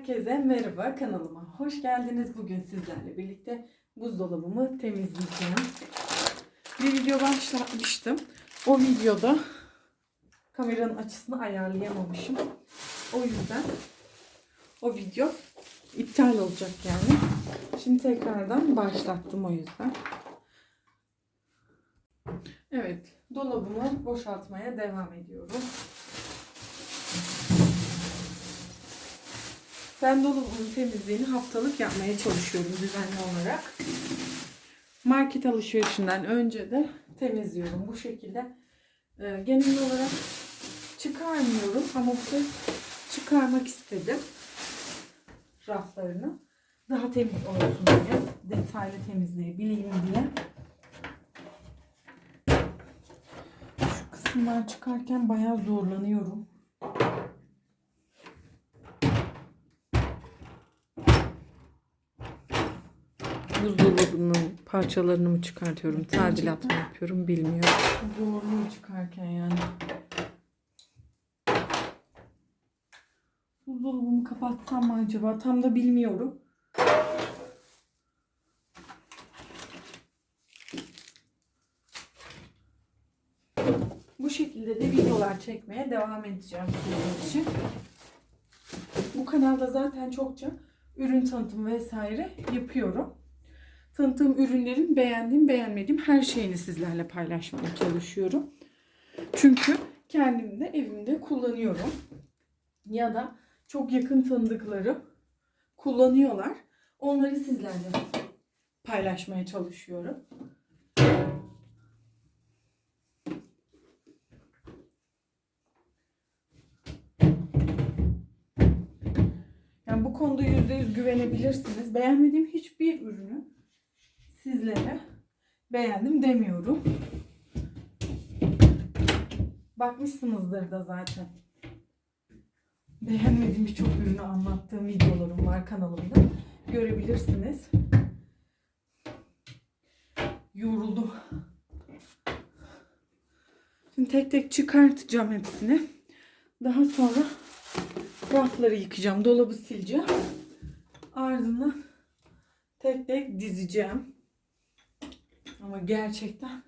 Herkese merhaba kanalıma hoş geldiniz. Bugün sizlerle birlikte buzdolabımı temizleyeceğim. Bir video başlatmıştım. O videoda kameranın açısını ayarlayamamışım. O yüzden o video iptal olacak yani. Şimdi tekrardan başlattım o yüzden. Evet, dolabımı boşaltmaya devam ediyorum. Ben dolabımın temizliğini haftalık yapmaya çalışıyorum düzenli olarak. Market alışverişinden önce de temizliyorum bu şekilde. Ee, genel olarak çıkarmıyorum ama bu çıkarmak istedim raflarını. Daha temiz olsun diye, detaylı temizleyebileyim diye. Şu kısımdan çıkarken bayağı zorlanıyorum. Parçalarını mı çıkartıyorum, tadilat mı yapıyorum bilmiyorum. Zorluyor çıkarken yani. Buzdolabımı kapatsam mı acaba? Tam da bilmiyorum. Bu şekilde de videolar çekmeye devam edeceğim sizin için. Bu kanalda zaten çokça ürün tanıtım vesaire yapıyorum tanıtığım ürünlerin beğendiğim beğenmediğim her şeyini sizlerle paylaşmaya çalışıyorum. Çünkü kendim de evimde kullanıyorum. Ya da çok yakın tanıdıklarım kullanıyorlar. Onları sizlerle paylaşmaya çalışıyorum. Yani bu konuda %100 güvenebilirsiniz. Beğenmediğim hiçbir ürünü sizlere beğendim demiyorum. Bakmışsınızdır da zaten. Beğenmediğim birçok ürünü anlattığım videolarım var kanalımda. Görebilirsiniz. Yoruldum. Şimdi tek tek çıkartacağım hepsini. Daha sonra rafları yıkayacağım. Dolabı sileceğim. Ardından tek tek dizeceğim. Ama gerçekten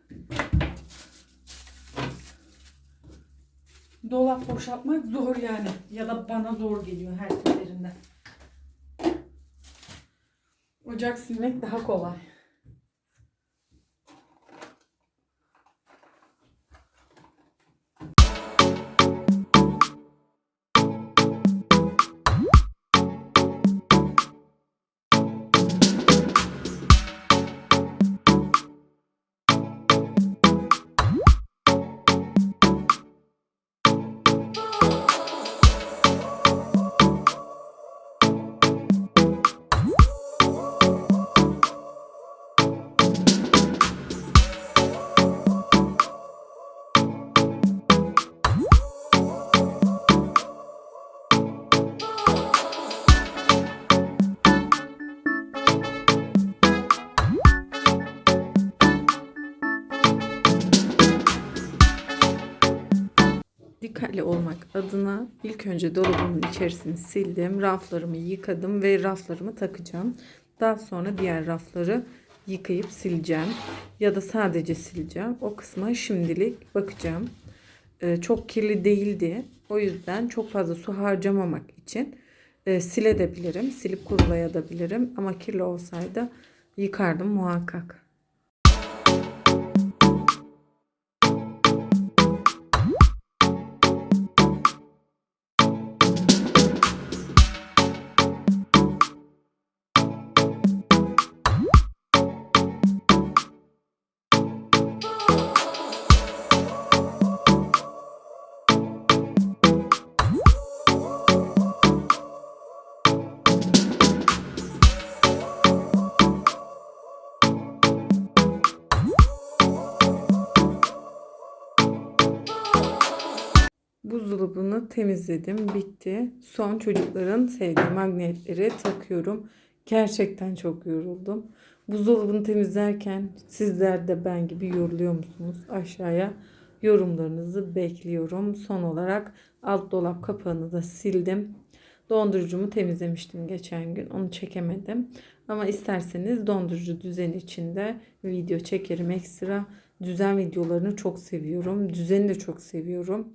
dolap boşaltmak zor yani. Ya da bana zor geliyor her seferinde. Ocak silmek daha kolay. Dikkatli olmak adına ilk önce dolabımın içerisini sildim, raflarımı yıkadım ve raflarımı takacağım. Daha sonra diğer rafları yıkayıp sileceğim ya da sadece sileceğim. O kısma şimdilik bakacağım. Ee, çok kirli değildi. O yüzden çok fazla su harcamamak için e, silebilirim, silip kurulayabilirim. Ama kirli olsaydı yıkardım muhakkak. Buzdolabını temizledim. Bitti. Son çocukların sevdiği magnetleri takıyorum. Gerçekten çok yoruldum. Buzdolabını temizlerken sizler de ben gibi yoruluyor musunuz? Aşağıya yorumlarınızı bekliyorum. Son olarak alt dolap kapağını da sildim. Dondurucumu temizlemiştim geçen gün. Onu çekemedim. Ama isterseniz dondurucu düzeni içinde video çekerim ekstra. Düzen videolarını çok seviyorum. Düzeni de çok seviyorum.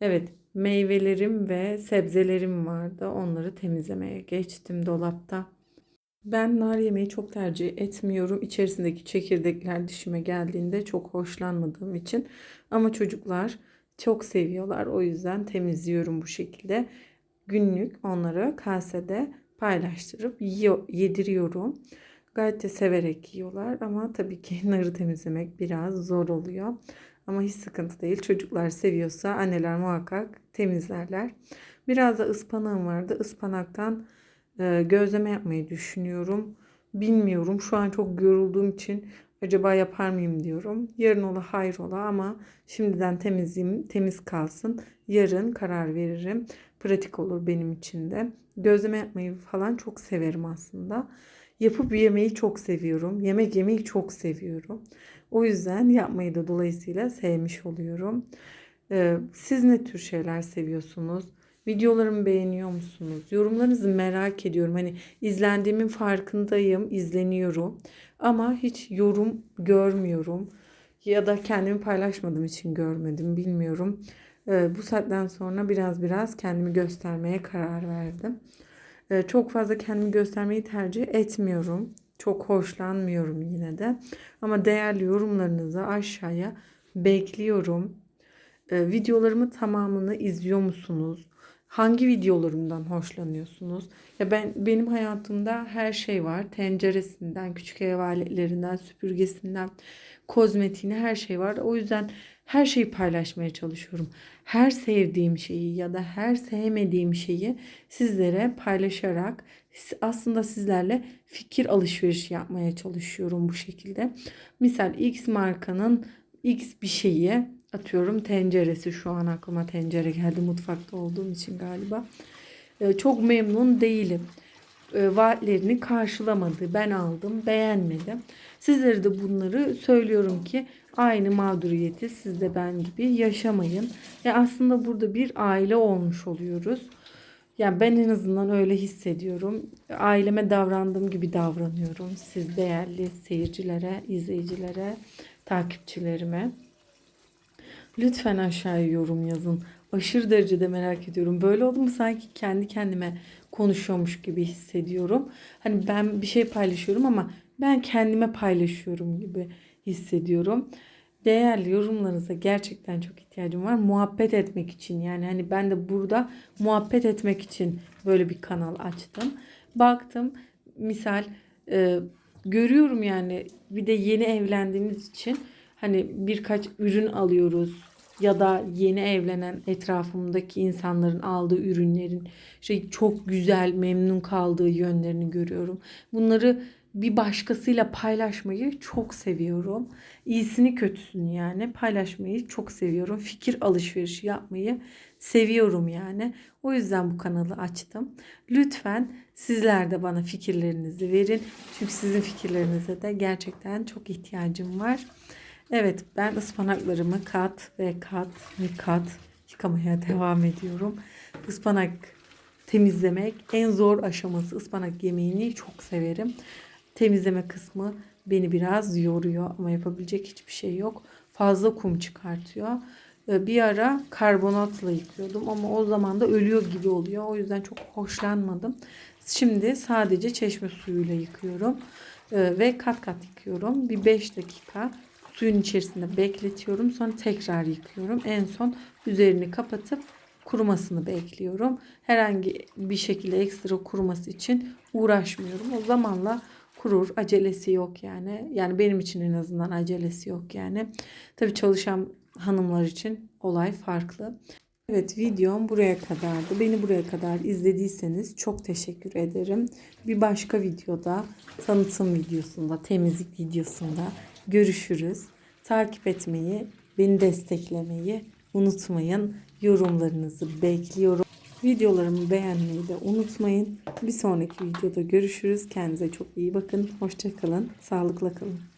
Evet meyvelerim ve sebzelerim vardı. Onları temizlemeye geçtim dolapta. Ben nar yemeyi çok tercih etmiyorum. İçerisindeki çekirdekler dişime geldiğinde çok hoşlanmadığım için. Ama çocuklar çok seviyorlar. O yüzden temizliyorum bu şekilde. Günlük onlara kasede paylaştırıp yediriyorum. Gayet de severek yiyorlar ama tabii ki narı temizlemek biraz zor oluyor. Ama hiç sıkıntı değil. Çocuklar seviyorsa anneler muhakkak temizlerler. Biraz da ıspanağım vardı. Ispanaktan e, gözleme yapmayı düşünüyorum. Bilmiyorum. Şu an çok yorulduğum için acaba yapar mıyım diyorum. Yarın ola hayrola ama şimdiden temizliğim temiz kalsın. Yarın karar veririm. Pratik olur benim için de. Gözleme yapmayı falan çok severim aslında. Yapıp yemeyi çok seviyorum. Yemek yemeyi çok seviyorum. O yüzden yapmayı da dolayısıyla sevmiş oluyorum. Ee, siz ne tür şeyler seviyorsunuz? Videolarımı beğeniyor musunuz? Yorumlarınızı merak ediyorum. Hani izlendiğimin farkındayım, izleniyorum. Ama hiç yorum görmüyorum. Ya da kendimi paylaşmadığım için görmedim, bilmiyorum. Ee, bu saatten sonra biraz biraz kendimi göstermeye karar verdim. Ee, çok fazla kendimi göstermeyi tercih etmiyorum. Çok hoşlanmıyorum yine de. Ama değerli yorumlarınızı aşağıya bekliyorum. Ee, videolarımı tamamını izliyor musunuz? Hangi videolarımdan hoşlanıyorsunuz? Ya ben benim hayatımda her şey var. Tenceresinden, küçük ev aletlerinden, süpürgesinden, kozmetiğine her şey var. O yüzden her şeyi paylaşmaya çalışıyorum. Her sevdiğim şeyi ya da her sevmediğim şeyi sizlere paylaşarak aslında sizlerle fikir alışverişi yapmaya çalışıyorum bu şekilde. Misal X markanın X bir şeyi atıyorum tenceresi şu an aklıma tencere geldi mutfakta olduğum için galiba. Ee, çok memnun değilim. Ee, vaatlerini karşılamadı. Ben aldım, beğenmedim. Sizlere de bunları söylüyorum ki aynı mağduriyeti siz de ben gibi yaşamayın. Ya aslında burada bir aile olmuş oluyoruz. Yani ben en azından öyle hissediyorum. Aileme davrandığım gibi davranıyorum. Siz değerli seyircilere, izleyicilere, takipçilerime. Lütfen aşağıya yorum yazın. Aşırı derecede merak ediyorum. Böyle oldu mu sanki kendi kendime konuşuyormuş gibi hissediyorum. Hani ben bir şey paylaşıyorum ama ben kendime paylaşıyorum gibi hissediyorum. Değerli yorumlarınıza gerçekten çok ihtiyacım var. Muhabbet etmek için yani hani ben de burada muhabbet etmek için böyle bir kanal açtım. Baktım misal e, görüyorum yani bir de yeni evlendiğimiz için hani birkaç ürün alıyoruz ya da yeni evlenen etrafımdaki insanların aldığı ürünlerin şey çok güzel memnun kaldığı yönlerini görüyorum. Bunları bir başkasıyla paylaşmayı çok seviyorum. İyisini kötüsünü yani paylaşmayı çok seviyorum. Fikir alışverişi yapmayı seviyorum yani. O yüzden bu kanalı açtım. Lütfen sizler de bana fikirlerinizi verin. Çünkü sizin fikirlerinize de gerçekten çok ihtiyacım var. Evet ben ıspanaklarımı kat ve kat ve kat yıkamaya devam ediyorum. Ispanak temizlemek en zor aşaması ıspanak yemeğini çok severim. Temizleme kısmı beni biraz yoruyor ama yapabilecek hiçbir şey yok. Fazla kum çıkartıyor. Ee, Bir ara karbonatla yıkıyordum ama o zaman da ölüyor gibi oluyor. O yüzden çok hoşlanmadım. Şimdi sadece çeşme suyuyla yıkıyorum Ee, ve kat kat yıkıyorum. Bir 5 dakika suyun içerisinde bekletiyorum. Sonra tekrar yıkıyorum. En son üzerini kapatıp kurumasını bekliyorum. Herhangi bir şekilde ekstra kuruması için uğraşmıyorum. O zamanla kurur. Acelesi yok yani. Yani benim için en azından acelesi yok yani. Tabii çalışan hanımlar için olay farklı. Evet videom buraya kadardı. Beni buraya kadar izlediyseniz çok teşekkür ederim. Bir başka videoda tanıtım videosunda, temizlik videosunda görüşürüz. Takip etmeyi, beni desteklemeyi unutmayın. Yorumlarınızı bekliyorum. Videolarımı beğenmeyi de unutmayın. Bir sonraki videoda görüşürüz. Kendinize çok iyi bakın. Hoşçakalın. Sağlıkla kalın.